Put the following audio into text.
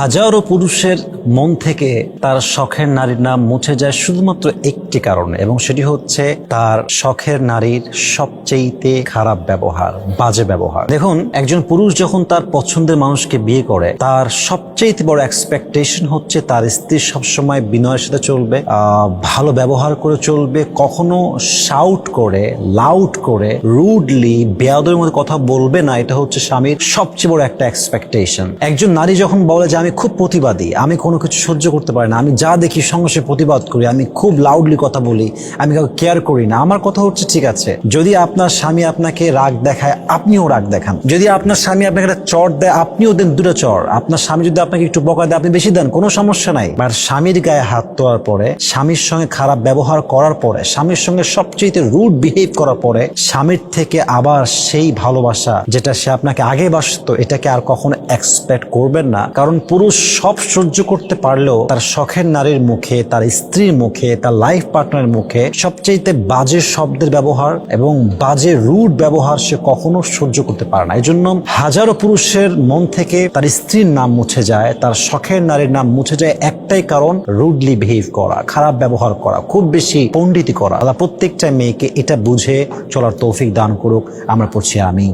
হাজারো পুরুষের মন থেকে তার শখের নারীর নাম মুছে যায় শুধুমাত্র একটি কারণে, এবং সেটি হচ্ছে তার শখের নারীর সবচেয়েতে খারাপ ব্যবহার, বাজে ব্যবহার। দেখুন, একজন পুরুষ যখন তার পছন্দের মানুষকে বিয়ে করে, তার সবচেয়ে বড় এক্সপেকটেশন হচ্ছে তার স্ত্রী সবসময় বিনয়ের সাথে চলবে ভালো ব্যবহার করে চলবে, কখনো শাউট করে লাউড করে রুডলি বেয়াদের মধ্যে কথা বলবে না, এটা হচ্ছে স্বামীর সবচেয়ে বড় একটা এক্সপেকটেশন একজন নারী যখন বলে যে আমি খুব প্রতিবাদী, আমি কোনো কিছু সহ্য করতে পারি না, আমি যা দেখি সঙ্গে সঙ্গে প্রতিবাদ করি, আমি খুব লাউডলি কথা বলি, আমি কাউকে কেয়ার করি না। আমার কথা হচ্ছে ঠিক আছে, যদি আপনার স্বামী আপনাকে রাগ দেখায়, আপনিও রাগ দেখান। যদি আপনার স্বামী আপনাকে একটা চর দেয়, আপনিও দেন দুটো চর। আপনার স্বামী যদি আপনাকে একটু বকা দেয়, আপনি বেশি দেন, কোনো সমস্যা নাই। বাট স্বামীর গায়ে হাত তোয়ার পরে, স্বামীর সঙ্গে খারাপ ব্যবহার করার পরে, স্বামীর সঙ্গে সবচেয়ে রুড বিহেভ করার পরে, স্বামীর থেকে আবার সেই ভালোবাসা যেটা সে আপনাকে আগে বাসতো, এটাকে আর কখনো এক্সপেক্ট করবেন না। কারণ পুরুষ সব সহ্য করতে পারলেও তার শখের নারীর মুখে, তার স্ত্রীর মুখে, তার লাইফ পার্টনারের মুখে সবচেয়ে বাজে শব্দের ব্যবহার এবং বাজে রুড ব্যবহার সে কখনো সহ্য করতে পারে না। এই জন্য হাজারো পুরুষের মন থেকে তার স্ত্রীর নাম মুছে যায়, তার শখের নারীর নাম মুছে যায় একটাই কারণ রুডলি বিহেভ করা, খারাপ ব্যবহার করা, খুব বেশি পণ্ডিতি করা। প্রত্যেকটা মেয়েকে এটা বুঝে চলার তৌফিক দান করুক। আমরা পড়ছি আমি